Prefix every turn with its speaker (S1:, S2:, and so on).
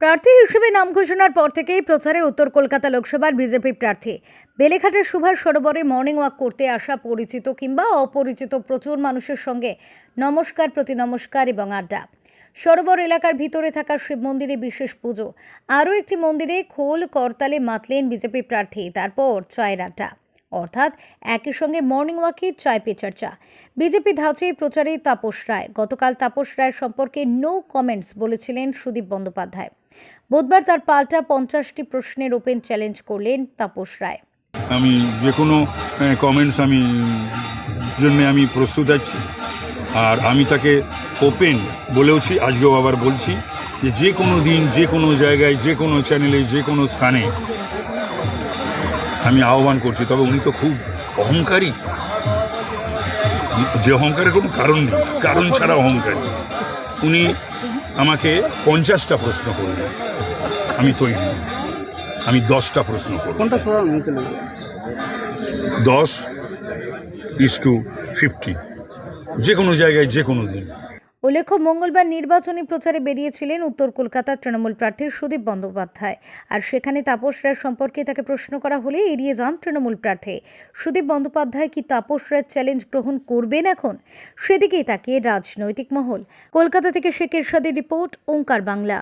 S1: প্রার্থী হিসেবে নাম ঘোষণার পর থেকেই প্রচারে উত্তর কলকাতা লোকসভার বিজেপি প্রার্থী। বেলেঘাটের সুভাষ সরোবরে মর্নিং ওয়াক করতে আসা পরিচিত কিংবা অপরিচিত প্রচুর মানুষের সঙ্গে নমস্কার প্রতি নমস্কার এবং আড্ডা। সরোবর এলাকার ভিতরে থাকা শিব মন্দিরে বিশেষ পুজো। আরও একটি মন্দিরে খোল, করতালে মাতলেন বিজেপি প্রার্থী। তারপর চায়ের আড্ডা। অর্থাৎ একই সঙ্গে মর্নিং ওয়াকে চায় পে চর্চা। বিজেপি ধাঁচে প্রচারে তাপস রায়। গতকাল তাপস রায়ের সম্পর্কে নো কমেন্টস বলেছিলেন সুদীপ বন্দ্যোপাধ্যায়। বুধবার তার পাল্টা পঞ্চাশটি প্রশ্নের ওপেন চ্যালেঞ্জ করলেন তাপস রায়।
S2: আমি যে কোনো কমেন্টস আমি, জন্য আমি প্রস্তুত আছি। আর আমি তাকে ওপেন বলেওছি, আজকেও আবার বলছি যে যে কোনো দিন যে কোনো জায়গায় যে কোনো চ্যানেলে যে কোনো স্থানে আমি আহ্বান করছি তবে উনি তো খুব অহংকারী। যে অহংকারের কোনো কারণ নেই কারণ ছাড়া অহংকারী। উনি আমাকে পঞ্চাশটা প্রশ্ন করলেন। আমি তৈরি আমি দশটা প্রশ্ন করব দশ ইস টু ফিফটি যে কোনো জায়গায় যে কোনো দিন।
S1: উল্লেখ্য, মঙ্গলবার নির্বাচনী প্রচারে বেরিয়েছিলেন উত্তর কলকাতার তৃণমূল প্রার্থী সুদীপ বন্দ্যোপাধ্যায়। আর সেখানে তাপস রায় সম্পর্কে তাকে প্রশ্ন করা হলে এড়িয়ে যান তৃণমূল প্রার্থী। সুদীপ বন্দ্যোপাধ্যায় কি তাপস রায়ের চ্যালেঞ্জ গ্রহণ করবেন এখন? সেদিকেই তাকিয়ে রাজনৈতিক মহল। কলকাতা থেকে শেখ এরশাদের রিপোর্ট, ওঙ্কার বাংলা।